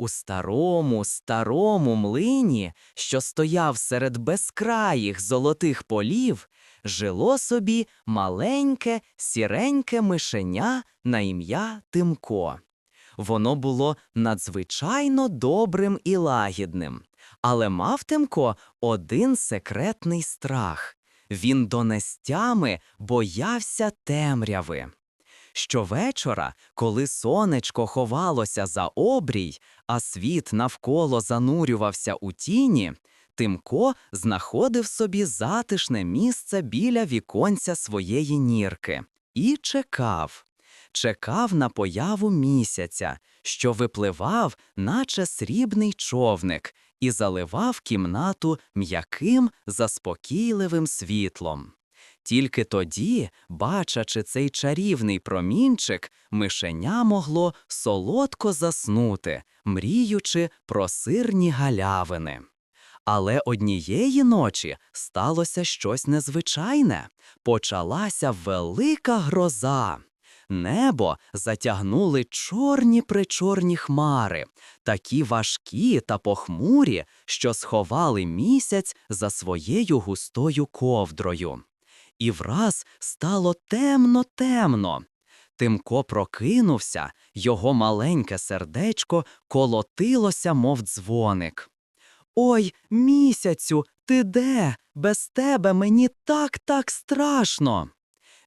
у старому, старому млині, що стояв серед безкраїх золотих полів, жило собі маленьке, сіреньке мишеня на ім'я Тимко. Воно було надзвичайно добрим і лагідним, але мав Тимко один секретний страх. Він донестями боявся темряви. Щовечора, коли сонечко ховалося за обрій, а світ навколо занурювався у тіні, Тимко знаходив собі затишне місце біля віконця своєї нірки і чекав. Чекав на появу місяця, що випливав, наче срібний човник, і заливав кімнату м'яким, заспокійливим світлом. Тільки тоді, бачачи цей чарівний промінчик, мишеня могло солодко заснути, мріючи про сирні галявини. Але однієї ночі сталося щось незвичайне. Почалася велика гроза. Небо затягнули чорні причорні хмари, такі важкі та похмурі, що сховали місяць за своєю густою ковдрою. І враз стало темно-темно. Тимко прокинувся, його маленьке сердечко колотилося, мов дзвоник. Ой, місяцю, ти де? Без тебе мені так так страшно.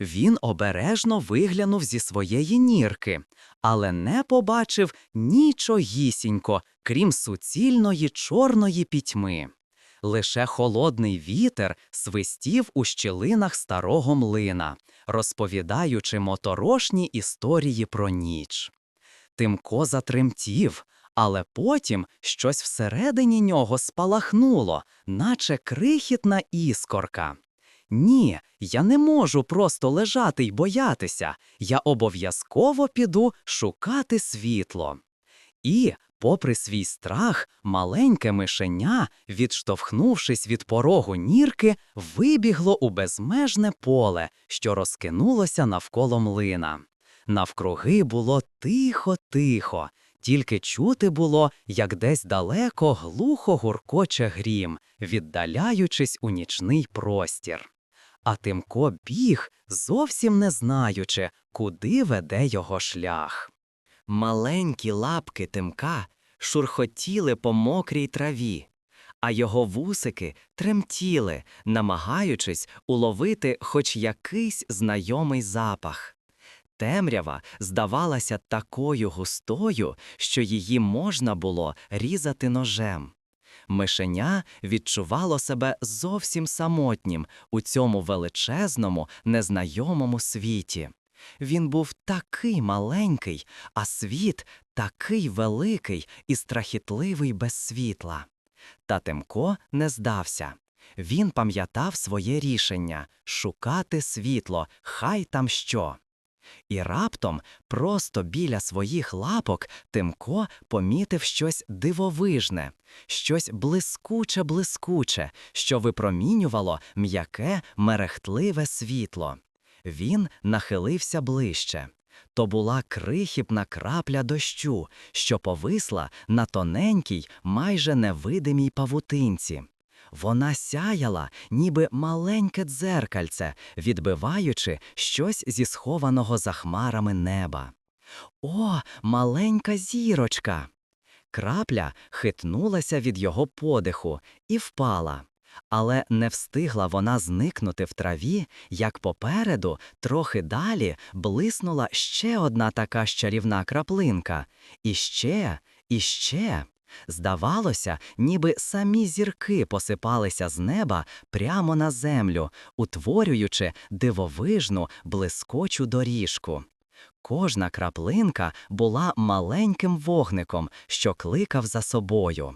Він обережно виглянув зі своєї нірки, але не побачив нічогісінько, крім суцільної чорної пітьми. Лише холодний вітер свистів у щілинах старого млина, розповідаючи моторошні історії про ніч. Тимко затремтів, але потім щось всередині нього спалахнуло, наче крихітна іскорка. Ні, я не можу просто лежати й боятися, я обов'язково піду шукати світло. І, попри свій страх, маленьке мишеня, відштовхнувшись від порогу нірки, вибігло у безмежне поле, що розкинулося навколо млина. Навкруги було тихо-тихо, тільки чути було, як десь далеко глухо гуркоче грім, віддаляючись у нічний простір. А Тимко біг, зовсім не знаючи, куди веде його шлях. Маленькі лапки Тимка шурхотіли по мокрій траві, а його вусики тремтіли, намагаючись уловити хоч якийсь знайомий запах. Темрява здавалася такою густою, що її можна було різати ножем. Мишеня відчувало себе зовсім самотнім у цьому величезному, незнайомому світі. Він був такий маленький, а світ такий великий і страхітливий без світла. Та Тимко не здався. Він пам'ятав своє рішення шукати світло, хай там що. І раптом, просто біля своїх лапок, Тимко помітив щось дивовижне, щось блискуче-блискуче, що випромінювало м'яке, мерехтливе світло. Він нахилився ближче. То була крихіпна крапля дощу, що повисла на тоненькій, майже невидимій павутинці. Вона сяяла, ніби маленьке дзеркальце, відбиваючи щось зі схованого за хмарами неба. О, маленька зірочка! Крапля хитнулася від його подиху і впала. Але не встигла вона зникнути в траві, як попереду, трохи далі, блиснула ще одна така ж чарівна краплинка. І ще, і ще. Здавалося, ніби самі зірки посипалися з неба прямо на землю, утворюючи дивовижну, блискочу доріжку. Кожна краплинка була маленьким вогником, що кликав за собою.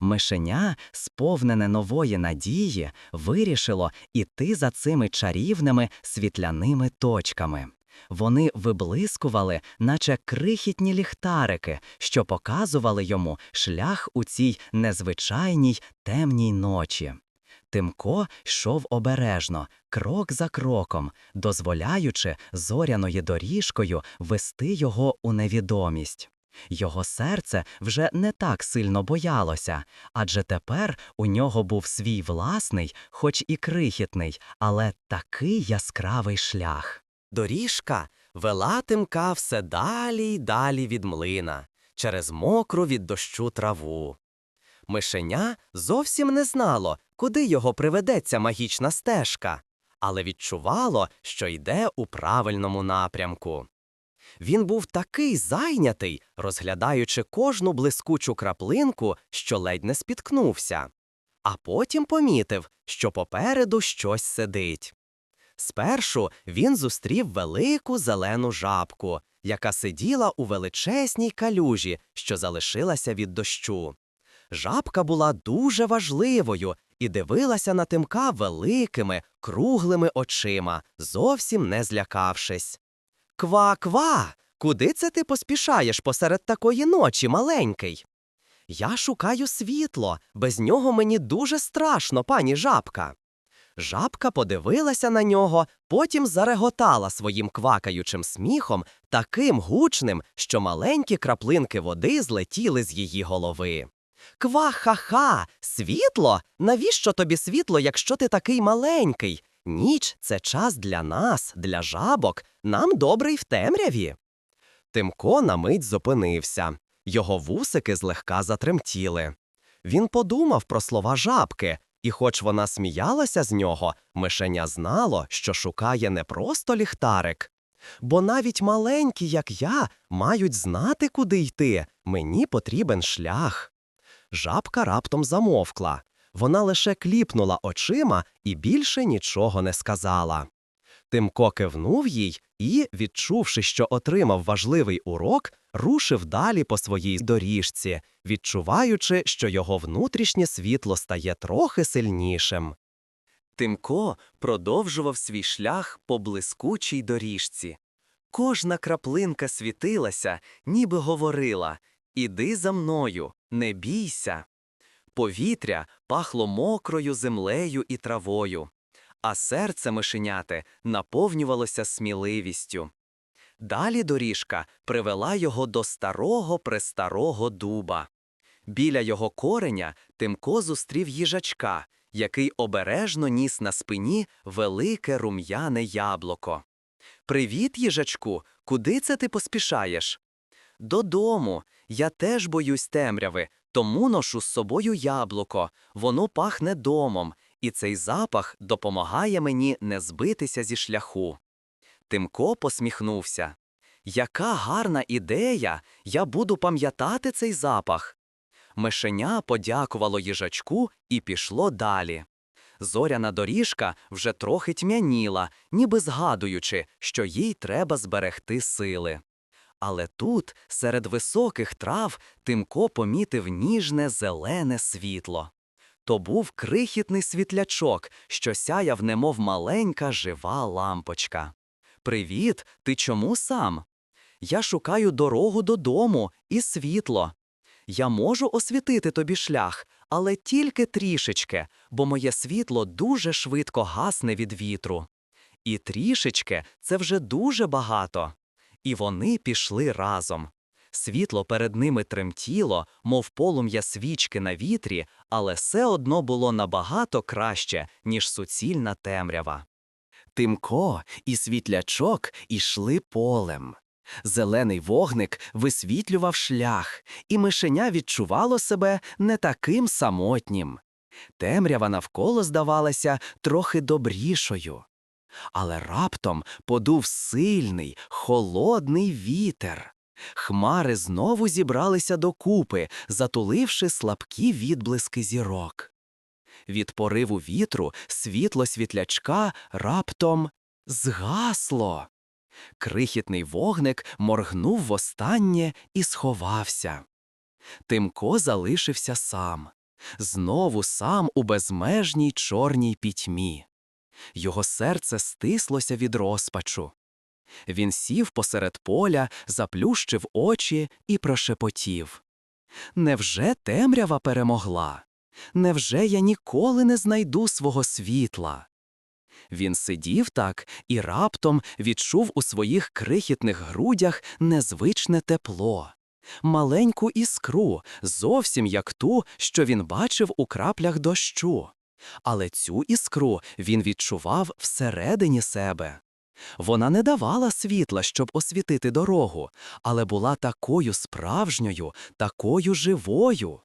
Мишеня, сповнене нової надії, вирішило іти за цими чарівними світляними точками. Вони виблискували, наче крихітні ліхтарики, що показували йому шлях у цій незвичайній темній ночі. Тимко йшов обережно, крок за кроком, дозволяючи зоряною доріжкою вести його у невідомість. Його серце вже не так сильно боялося, адже тепер у нього був свій власний, хоч і крихітний, але такий яскравий шлях. Доріжка вела тимка все далі й далі від млина, через мокру від дощу траву. Мишеня зовсім не знало, куди його приведе ця магічна стежка, але відчувало, що йде у правильному напрямку. Він був такий зайнятий, розглядаючи кожну блискучу краплинку, що ледь не спіткнувся, а потім помітив, що попереду щось сидить. Спершу він зустрів велику зелену жабку, яка сиділа у величезній калюжі, що залишилася від дощу. Жабка була дуже важливою і дивилася на тимка великими, круглими очима, зовсім не злякавшись. Ква-ква! Куди це ти поспішаєш посеред такої ночі, маленький? Я шукаю світло, без нього мені дуже страшно, пані жабка. Жабка подивилася на нього, потім зареготала своїм квакаючим сміхом, таким гучним, що маленькі краплинки води злетіли з її голови. Ква-ха-ха! Світло? Навіщо тобі світло, якщо ти такий маленький? Ніч це час для нас, для жабок, нам добре й в темряві. Тимко на мить зупинився. Його вусики злегка затремтіли. Він подумав про слова жабки, і, хоч вона сміялася з нього, мишеня знало, що шукає не просто ліхтарик. Бо навіть маленькі, як я, мають знати, куди йти. Мені потрібен шлях. Жабка раптом замовкла. Вона лише кліпнула очима і більше нічого не сказала. Тимко кивнув їй і, відчувши, що отримав важливий урок, рушив далі по своїй доріжці, відчуваючи, що його внутрішнє світло стає трохи сильнішим. Тимко продовжував свій шлях по блискучій доріжці. Кожна краплинка світилася, ніби говорила Іди за мною, не бійся. Повітря пахло мокрою землею і травою, а серце мишеняти наповнювалося сміливістю. Далі доріжка привела його до старого престарого дуба. Біля його кореня Тимко зустрів їжачка, який обережно ніс на спині велике рум'яне яблуко. Привіт, їжачку, куди це ти поспішаєш? Додому. Я теж боюсь темряви, тому ношу з собою яблуко. Воно пахне домом, і цей запах допомагає мені не збитися зі шляху. Тимко посміхнувся. Яка гарна ідея! Я буду пам'ятати цей запах. Мишеня подякувало їжачку і пішло далі. Зоряна доріжка вже трохи тьмяніла, ніби згадуючи, що їй треба зберегти сили. Але тут, серед високих трав, Тимко помітив ніжне зелене світло. То був крихітний світлячок, що сяяв, немов маленька жива лампочка. Привіт, ти чому сам? Я шукаю дорогу додому і світло. Я можу освітити тобі шлях, але тільки трішечки, бо моє світло дуже швидко гасне від вітру. І трішечки це вже дуже багато. І вони пішли разом. Світло перед ними тремтіло, мов полум'я свічки на вітрі, але все одно було набагато краще, ніж суцільна темрява. Тимко і світлячок ішли полем. Зелений вогник висвітлював шлях, і мишеня відчувало себе не таким самотнім. Темрява навколо здавалася трохи добрішою. Але раптом подув сильний, холодний вітер. Хмари знову зібралися докупи, затуливши слабкі відблиски зірок. Від пориву вітру світло світлячка раптом згасло. Крихітний вогник моргнув востаннє і сховався. Тимко залишився сам, знову сам у безмежній чорній пітьмі. Його серце стислося від розпачу. Він сів посеред поля, заплющив очі і прошепотів. Невже темрява перемогла? Невже я ніколи не знайду свого світла? Він сидів так і раптом відчув у своїх крихітних грудях незвичне тепло. маленьку іскру, зовсім як ту, що він бачив у краплях дощу. Але цю іскру він відчував всередині себе. Вона не давала світла, щоб освітити дорогу, але була такою справжньою, такою живою.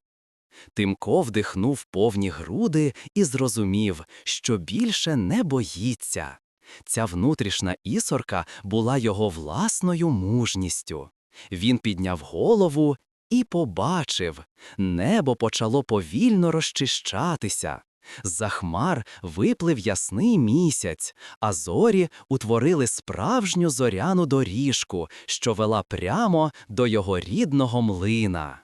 Тимко вдихнув повні груди і зрозумів, що більше не боїться. Ця внутрішня ісорка була його власною мужністю. Він підняв голову і побачив, небо почало повільно розчищатися. З-за хмар виплив ясний місяць, а зорі утворили справжню зоряну доріжку, що вела прямо до його рідного млина.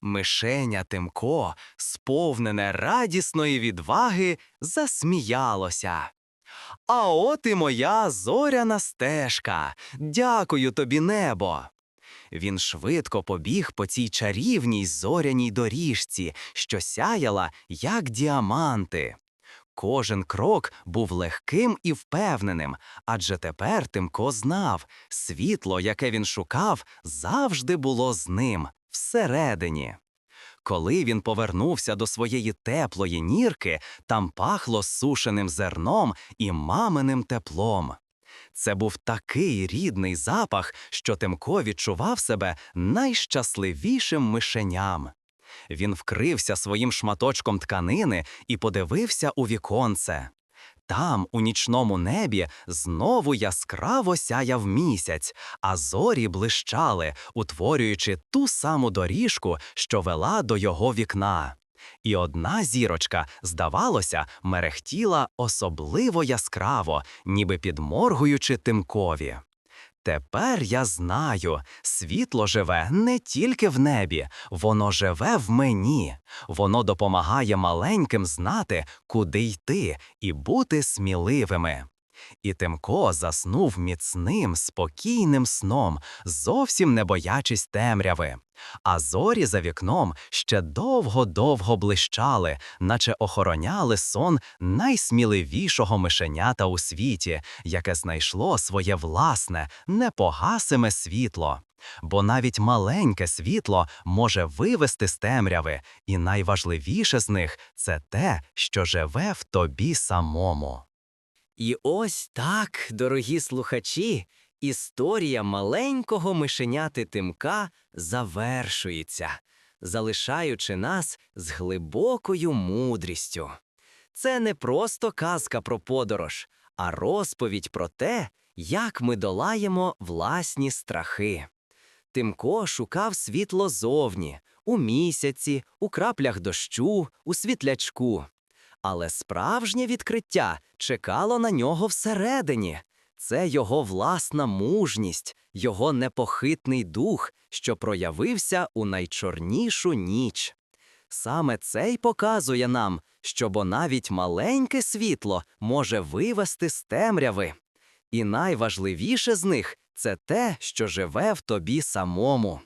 Мишеня Тимко, сповнене радісної відваги, засміялося. А от і моя зоряна стежка. Дякую тобі, небо. Він швидко побіг по цій чарівній зоряній доріжці, що сяяла, як діаманти. Кожен крок був легким і впевненим, адже тепер Тимко знав, світло, яке він шукав, завжди було з ним, всередині. Коли він повернувся до своєї теплої нірки, там пахло сушеним зерном і маминим теплом. Це був такий рідний запах, що Тимко відчував себе найщасливішим мишеням. Він вкрився своїм шматочком тканини і подивився у віконце. Там, у нічному небі, знову яскраво сяяв місяць, а зорі блищали, утворюючи ту саму доріжку, що вела до його вікна. І одна зірочка, здавалося, мерехтіла особливо яскраво, ніби підморгуючи тимкові. Тепер я знаю, світло живе не тільки в небі, воно живе в мені, воно допомагає маленьким знати, куди йти і бути сміливими. І Тимко заснув міцним, спокійним сном, зовсім не боячись темряви. А зорі за вікном ще довго-довго блищали, наче охороняли сон найсміливішого мишенята у світі, яке знайшло своє власне, непогасиме світло. Бо навіть маленьке світло може вивести з темряви, і найважливіше з них це те, що живе в тобі самому. І ось так, дорогі слухачі, історія маленького мишеняти Тимка завершується, залишаючи нас з глибокою мудрістю. Це не просто казка про подорож, а розповідь про те, як ми долаємо власні страхи. Тимко шукав світло зовні, у місяці, у краплях дощу, у світлячку. Але справжнє відкриття чекало на нього всередині. Це його власна мужність, його непохитний дух, що проявився у найчорнішу ніч. Саме це й показує нам, що бо навіть маленьке світло може вивести з темряви. І найважливіше з них це те, що живе в тобі самому.